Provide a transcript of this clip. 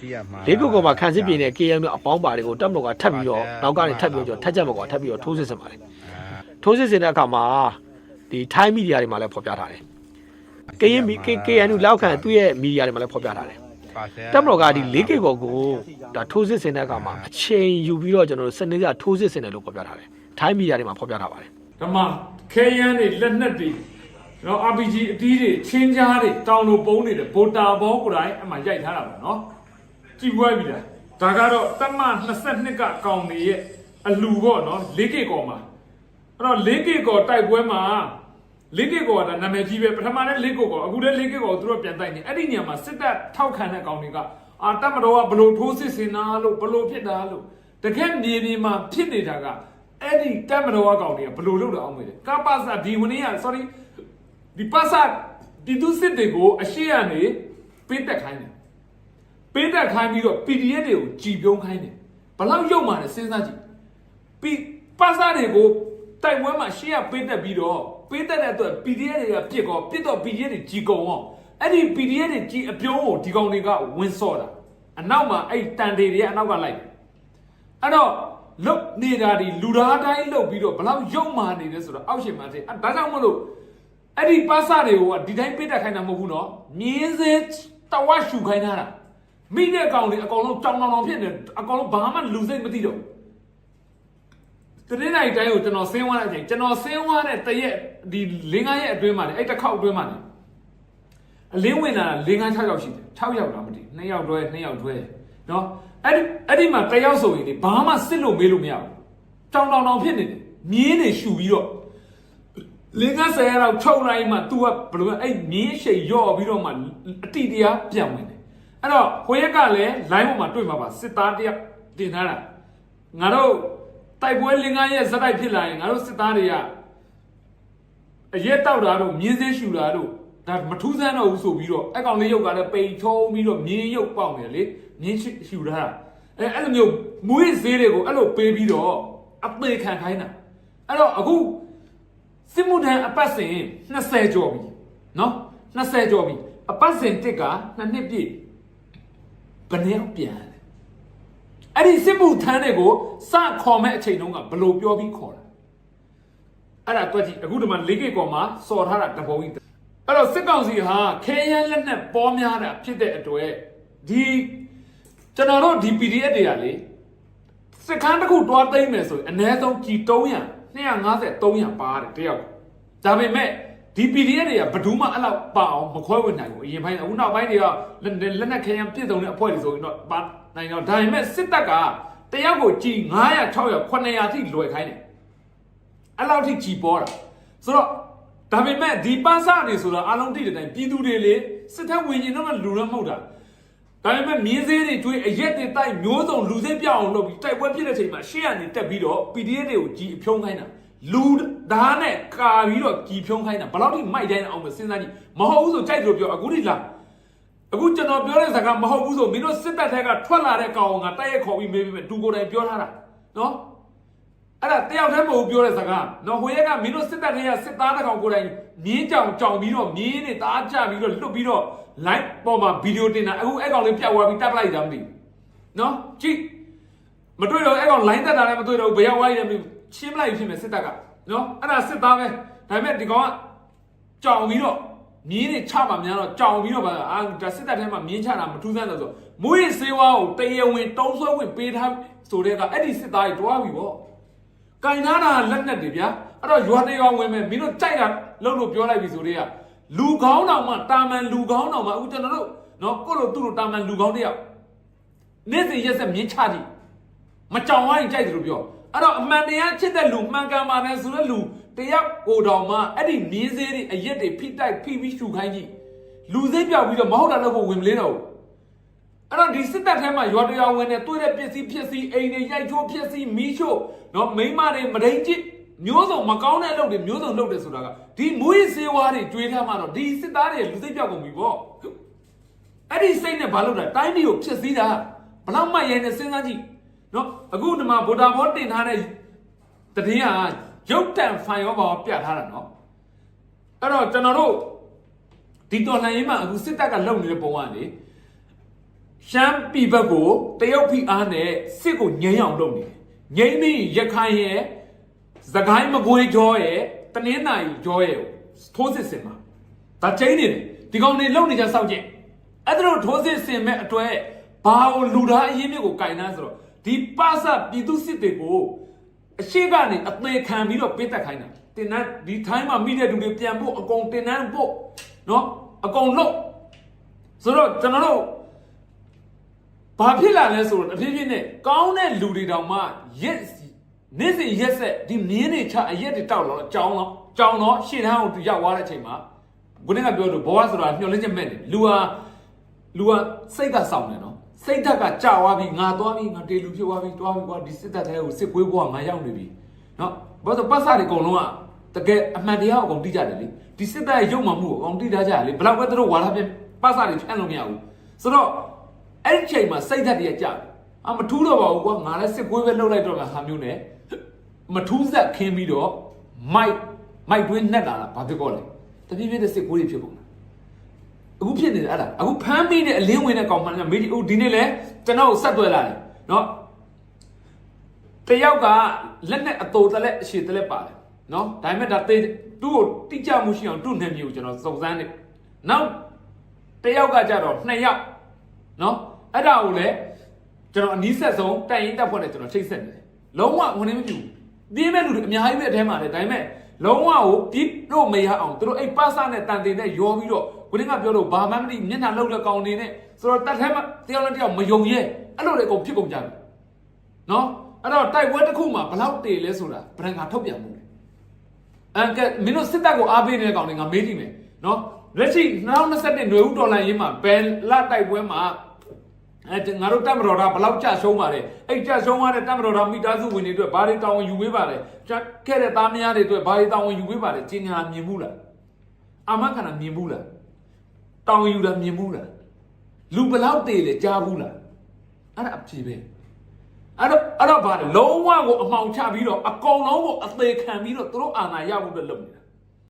သိရမှာလေးကုတ်ကောမှာခန်းစစ်ပြည်နဲ့ KM တို့အပေါင်းပါတွေကိုတပ်မတော်ကထပ်ပြီးတော့နောက်ကနေထပ်ပြီးတော့ထပ်ချက်မကွာထပ်ပြီးတော့ထိုးစစ်ဆင်ပါတယ်ထိုးစစ်ဆင်တဲ့အခါမှာဒီထိုင်းမီဒီယာတွေမှာလည်းဖော်ပြထားတယ်ကရင်မီ KNU လောက်ခံသူ့ရဲ့မီဒီယာတွေမှာလည်းဖော်ပြထားတယ်တပ်မတော်ကဒီလေးကုတ်ကောကိုဒါထိုးစစ်ဆင်တဲ့အခါမှာအချိန်ယူပြီးတော့ကျွန်တော်တို့စနေကြထိုးစစ်ဆင်တယ်လို့ဖော်ပြထားတယ်ထိုင်းမီဒီယာတွေမှာဖော်ပြထားပါတယ်ဓမ္မခဲယမ်းတွေလက်နက်တွေနော် RPG အတီးတွေချင်းကြားတွေတောင်လိုပုံးနေတယ်ဗိုတာဘောကိုယ်တိုင်အမှရိုက်ထားတာပါနော် ကြည့်ပွဲပြီလားဒါကတော့တမ22ကကောင်နေရဲ့အလူပေါ့နော်၄ကကောမှာအဲ့တော့၄ကကောတိုက်ပွဲမှာ၄ကကောကဒါနာမည်ကြီးပဲပထမလည်း၄ကကောအခုလည်း၄ကကောသူတို့ပြန်တိုက်နေအဲ့ဒီညမှာစစ်တပ်ထောက်ခံတဲ့ကောင်တွေကအာတပ်မတော်ကဘလို့ထိုးစစ်ဆင်တာလို့ဘလို့ဖြစ်တာလို့တကယ်မြေပြင်မှာဖြစ်နေတာကအဲ့ဒီတက်မတော်အကောင်တွေကဘယ်လိုလုပ်တော့အောင်မေးတယ်ကပ္ပစာဒီဝင်းက sorry ဒီပစာဒီသူစစ်တွေကိုအရှိကနေပေးတက်ခိုင်းတယ် ပေးတက်ခိုင်းပြီးတော့ PDF တွေကိုကြည်ပြုံးခိုင်းတယ်ဘလောက်ရုပ်မှလည်းစဉ်းစားကြည့်ပြီးပစာတွေကိုတိုက်ပွဲမှာရှေ့ကပေးတက်ပြီးတော့ပေးတက်တဲ့အတွက် PDF တွေကပြစ်ကောပြစ်တော့ PDF တွေကြီးကုန်အောင်အဲ့ဒီ PDF တွေကြီးအပြုံးကိုဒီကောင်တွေကဝင်းစော့တာအနောက်မှာအဲ့တန်တွေတွေကအနောက်ကလိုက်တယ်အဲ့တော့လုတ်နေတာဒီလူသားတိုင်းလုတ်ပြီးတော့ဘလောက်ရုံမာနေတယ်ဆိုတော့အောက်ရှင်မှာတဲ့အဲ့ဒါကြောင့်မလို့အဲ့ဒီပါစတွေကိုကဒီတိုင်းပိတ်တက်ခိုင်းတာမဟုတ်ဘူးနော်မြင်းစဲတဝါရှူခိုင်းထားတာ မိတဲ့ကောင်တွေအကောင်လုံးတောင်တောင်တောင်ဖြစ်နေအကောင်လုံးဘာမှလူစိတ်မသိတော့ဘူးတနေ့တိုင်းတိုင်းကိုကျွန်တော်ဆင်းသွားတဲ့အချိန်ကျွန်တော်ဆင်းသွားတဲ့တရက်ဒီ၄၅ရက်အတွင်းမှာလေအဲ့တစ်ခေါက်အတွင်းမှာလေအလင်းဝင်လာ၄၅6ယောက်ရှိတယ်6ယောက်တော့မသိ2ယောက်တွဲ2ယောက်တွဲနော်အဲ့ဒီအဲ့ဒီမှာတယောက်ဆိုရင်လေဘာမှစစ်လို့မေးလို့မရဘူးတောင်တောင်တောင်ဖြစ်နေတယ်မြင်းနေရှူပြီးတော့လင်းကဆယ်ရောက်ချုပ်လိုက်မှ तू ကဘယ်လိုလဲအဲ့မြင်းရှိန်ရော့ပြီးတော့မှအတိတရားပြန်ဝင်တယ် အဲ့တော့ခွေးရက်ကလည်း line ပေါ်မှာတွေ့မှာပါစစ်သားတယောက်တင်ထားတာငါတို့တိုက်ပွဲလင်းကားရဲ့ဇက်တိုက်ဖြစ်လာရင်ငါတို့စစ်သားတွေကအရက်တောက်တာတို့မြင်းစင်းရှူတာတို့ဒါမထူးဆန်းတော့ဘူးဆိုပြီးတော့အကောင်လေးရုပ်ကလည်းပိန်ချုံပြီးတော့မြင်းရုပ်ပေါက်နေတယ်လေမြင်းရှူထားတာအဲအဲ့လိုမျိုးမွေးဈေးတွေကိုအဲ့လိုပေးပြီးတော့အသေးခံခိုင်းတာအဲ့တော့အခုစစ်မှုထမ်းအပတ်စဉ်20ကျော်ပြီနော်20ကျော်ပြီအပတ်စဉ်တစ်ကနှစ်နှစ်ပြည့် ဘယ်နှစ်ယောက်ပြန်လဲအဲ့ဒီစစ်မှုထမ်းတွေကိုစခေါ်မဲ့အချိန်တုန်းကဘယ်လိုပြောပြီးခေါ်တာအဲ့ဒါတွက်ကြည့်အခုဒီမှာလေးကိကောမှာစော်ထားတာတပုံကြီးအဲ့တော့စစ်ကောင်စီဟာခဲယမ်းလက်နက်ပေါ်များတာဖြစ်တဲ့အတွက်ဒီကျွန်တော်တို့ဒီ PDF တွေကလေစစ်ခန်းတစ်ခုတွားသိမ့်မယ်ဆိုရင်အနည်းဆုံးကြီး300 250 300ပါတယ်တယောက်ဒါပေမဲ့ ဒီ PDF တွေကဘယ်သူမှအဲ့လောက်ပါအောင်မခွဲဝင်နိုင်ဘူးအရင်ပိုင်းအခုနောက်ပိုင်းတွေကလက်လက်နက်ခဲယမ်းပြည့်စုံတဲ့အဖွဲ့တွေဆိုရင်တော့ပါနိုင်တော့ဒါပေမဲ့စစ်တပ်ကတယောက်ကိုကြီး900 600 900ထိလွယ်ခိုင်းတယ်အဲ့လောက်ထိကြည်ပေါ်တာဆိုတော့ဒါပေမဲ့ဒီပန်းစနေဆိုတာအလုံးတိတဲ့တိုင်းပြည်သူတွေလေစစ်တပ်ဝင်ရင်တော့လူတော့မဟုတ်တာဒါပေမဲ့မြင်းသေးတွေကျွေးအရက်တွေတိုက်မျိုးစုံလူစိတ်ပြောင်းအောင်လုပ်ပြီးတိုက်ပွဲဖြစ်တဲ့ချိန်မှာရှေ့ကနေတက်ပြီးတော့ PDF တွေကိုကြီးအဖြုံးခိုင်းတာ လူဓာတ်နဲ့ကာပြီးတော့ကြီးဖြုံးခိုင်းတာဘယ်လောက်ထိမိုက်တိုင်းအောင်မစဉ်းစားကြည့်မဟုတ်ဘူးဆိုကြိုက်လို့ပြောအခုထိလားအခုကျွန်တော်ပြောတဲ့စကားမဟုတ်ဘူးဆိုမင်းတို့စစ်တပ်ထက်ကထွက်လာတဲ့ကောင်ကတိုက်ရိုက်ခေါ်ပြီးမေးပြီးတူကိုယ်တိုင်ပြောထားတာနော်အဲ့ဒါတယောက်တည်းမဟုတ်ဘူးပြောတဲ့စကားနော်ဟိုရက်ကမင်းတို့စစ်တပ်တွေကစစ်သားတစ်ကောင်ကိုယ်တိုင်မြင်းကြောင်ကြောင်ပြီးတော့မြင်းနဲ့တားကြပြီးတော့လွတ်ပြီးတော့ live ပေါ်မှာဗီဒီယိုတင်တာအခုအဲ့ကောင်လေးပြောက်သွားပြီးတပ်ပလိုက်တာမသိဘူးနော်ကြည့်မတွေ့တော့အဲ့ကောင် line တက်တာလည်းမတွေ့တော့ဘူးဘယ်ရောက်သွားရလဲမသိ ဘူးချင်းပလိုက်ဖြစ်မယ်စစ်တပ်ကနော်အဲ့ဒါစစ်သားပဲဒါပေမဲ့ဒီကောင်ကကြောင်ပြီးတော့မြင်းနဲ့ချပါများတော့ကြောင်ပြီးတော့ဗာအာဒါစစ်တပ်ထဲမှာမြင်းချတာမထူးဆန်းတော့ဆိုမွေးစေးဝါကိုတရေဝင်တုံးဆွဲဝင်ပေးထားဆိုတဲ့ကအဲ့ဒီစစ်သားကြီးတွားပြီဗောကင်နာတာလက်နဲ့တွေဗျာအဲ့တော့ရွာတရွာဝင်မယ်မင်းတို့ကြိုက်တာလှုပ်လို့ပြောလိုက်ပြီဆိုတော့လူကောင်းတော်မှတာမန်လူကောင်းတော်မှအခုကျွန်တော်တို့နော်ကိုလိုသူ့လိုတာမန်လူကောင်းတယောက်နေ့စဉ်ရက်ဆက်မြင်းချကြည့်မကြောင်ဝိုင်းကြိုက်တယ်လို့ပြော အဲ့တော့အမှန်တရားချစ်တဲ့လူမှန်ကန်ပါတယ်ဆိုတဲ့လူတယောက်ကိုတော်မှအဲ့ဒီမြင်းစေးတွေအရက်တွေဖိတိုက်ဖိပြီးရှူခိုင်းကြည့်လူစိတ်ပြောက်ပြီးတော့မဟုတ်တာတော့ကိုဝင်မလေးတော့ဘူးအဲ့တော့ဒီစစ်တပ်ထဲမှာရွာတရွာဝင်နေတွေ့တဲ့ပစ္စည်းဖြစ်စီအိမ်တွေရိုက်ချိုးဖြစ်စီမီးရှို့နော်မိန်းမတွေမဒိန်ကြည့်မျိုးစုံမကောင်းတဲ့အလုပ်တွေမျိုးစုံလုပ်တယ်ဆိုတာကဒီမွေးစေဝါတွေကြွေးထားမှတော့ဒီစစ်သားတွေလူစိတ်ပြောက်ကုန်ပြီပေါ့အဲ့ဒီစိတ်နဲ့ဘာလုပ်တာတိုင်းပြည်ကိုဖြစ်စည်းတာဘလောက်မှရဲနေစဉ်းစားကြည့် နော်အခုဒီမှာဗိုလ်တာဘောတင်ထားတဲ့တည်င်းကရုပ်တံဖိုင်ရောပါပြထားတာနော်အဲ့တော့ကျွန်တော်တို့ဒီတော်လှန်ရေးမှာအခုစစ်တပ်ကလုပ်နေတဲ့ပုံကလေရှမ်းပြည်ဘက်ကိုတရုတ်ဖိအားနဲ့စစ်ကိုငြိမ်းအောင်လုပ်နေတယ်ငြိမ်းပြီးရခိုင်ရဲ့သခိုင်းမကွေးကြောရဲ့တနင်္သာရီကြောရဲ့ထိုးစစ်ဆင်မှာဒါချင်းနေတယ်ဒီကောင်တွေလုံနေကြစောက်ကျင်အဲ့ဒါတို့ထိုးစစ်ဆင်မဲ့အတွဲဘာကိုလူသားအရင်းမြစ်ကိုကင်နှမ်းဆိုတော့ ဒီပါစပြည်သူစစ်တွေကိုအရှိကနေအသေးခံပြီးတော့ပေးတက်ခိုင်းတာတင်နန်းဒီထိုင်းမှာမိတဲ့လူတွေပြန်ဖို့အကုန်တင်နန်းဖို့နော်အကုန်လုံးဆိုတော့ကျွန်တော်တို့ဘာဖြစ်လာလဲဆိုတော့အဖြစ်ဖြစ်နဲ့ကောင်းတဲ့လူတွေတောင်မှရက်နေ့စဉ်ရက်ဆက်ဒီမြင်းတွေချအရက်တွေတောက်တော့ကြောင်းတော့ကြောင်းတော့ရှေ့တန်းကိုရောက်သွားတဲ့အချိန်မှာခုနကပြောလို့ဘဝဆိုတာမျောလင်းချက်မဲ့တယ်လူဟာလူဟာစိတ်ကစောင့်တယ်နော် စိတ်ဓာတ်ကကြာသွားပြီငါသွားပြီငါတေလူဖြစ်သွားပြီသွားပြီကွာဒီစစ်တပ်ထဲကိုစစ်ကွေးဘဝငါရောက်နေပြီနော်ဘာလို့ပတ်စတွေအကုန်လုံးကတကယ်အမှန်တရားကိုအကုန်တိကြတယ်လေဒီစစ်တပ်ရဲ့ရုပ်မှမှုကိုအကုန်တိထားကြတယ်လေဘလောက်ပဲသူတို့ဝါလာပြပတ်စတွေဖြန့်လို့မရဘူးဆိုတော့အဲ့ဒီချိန်မှာစိတ်ဓာတ်တွေကကြာတယ်အမထူးတော့ပါဘူးကွာငါလည်းစစ်ကွေးပဲလှုပ်လိုက်တော့မှဟာမျိုးနဲ့မထူးဆက်ခင်းပြီးတော့မိုက်မိုက်တွင်းနှက်လာတာဘာဖြစ်ကောလဲတပြည့်ပြည့်တဲ့စစ်ကွေးတွေဖြစ်ကုန်တာ အခုဖြစ်နေတယ်အဲ့ဒါအခုဖမ်းပြီးတဲ့အလင်းဝင်တဲ့ကောင်မှလည်းမေဒီအိုဒီနေ့လဲကျွန်တော်ကိုဆက်သွဲလာတယ်နော်တယောက်ကလက်နဲ့အတူတလက်အရှိတလက်ပါတယ်နော်ဒါပေမဲ့ဒါတေးသူ့ကိုတိကျမှုရှိအောင်သူ့နာမည်ကိုကျွန်တော်စုံစမ်းနေနောက်တယောက်ကကြတော့နှစ်ယောက်နော်အဲ့ဒါကိုလည်းကျွန်တော်အနီးဆက်ဆုံးတိုင်ရင်တက်ဖွဲ့နဲ့ကျွန်တော်ချိတ်ဆက်နေတယ်လုံးဝဝင်နေမပြူပြင်းမဲ့လူတွေအများကြီးပဲအထဲမှာလေဒါပေမဲ့လုံးဝကိုပြစ်တော့မရအောင်သူတို့အဲ့ပါစနဲ့တန်တင်နဲ့ရောပြီးတော့ ကိုင်းကပြောလို့ဘာမှမသိမျက်နှာလောက်တဲ့ကောင်နေနဲ့ဆိုတော့တတ်ထဲမှာတယောက်နဲ့တယောက်မယုံရဲအဲ့လိုလေအကုန်ဖြစ်ကုန်ကြတယ်နော်အဲ့တော့တိုက်ပွဲတစ်ခုမှာဘလောက်တေလဲဆိုတာဗရန်ကထုတ်ပြန်မှုလေအန်ကမင်းတို့စစ်တပ်ကိုအားပေးနေတဲ့ကောင်တွေငါမေးကြည့်မယ်နော်လက်ရှိ2021နွေဦးဒေါ်လာရင်းမှာဘယ်လတိုက်ပွဲမှာအဲငါတို့တက်မတော်တာဘလောက်ကြရှုံးပါလဲအဲ့ကြရှုံးရတဲ့တက်မတော်တာမိသားစုဝင်တွေအတွက်ဘာတွေတောင်းဝင်ယူပေးပါလဲကြက်ခဲ့တဲ့သားမယားတွေအတွက်ဘာတွေတောင်းဝင်ယူပေးပါလဲကျင်ညာမြင်ဘူးလားအာမခန္ဓာမြင်ဘူးလား တောင်းဝင်ယူတာမြင်ဘူးလားလူဘလောက်တည်လဲကြားဘူးလားအဲ့ဒါအဖြေပဲအဲ့တော့အဲ့တော့ဗါလဲလုံးဝကိုအမှောင်ချပြီးတော့အကောင်လုံးကိုအသေးခံပြီးတော့သူတို့အာဏာရဖို့အတွက်လုပ်နေတာ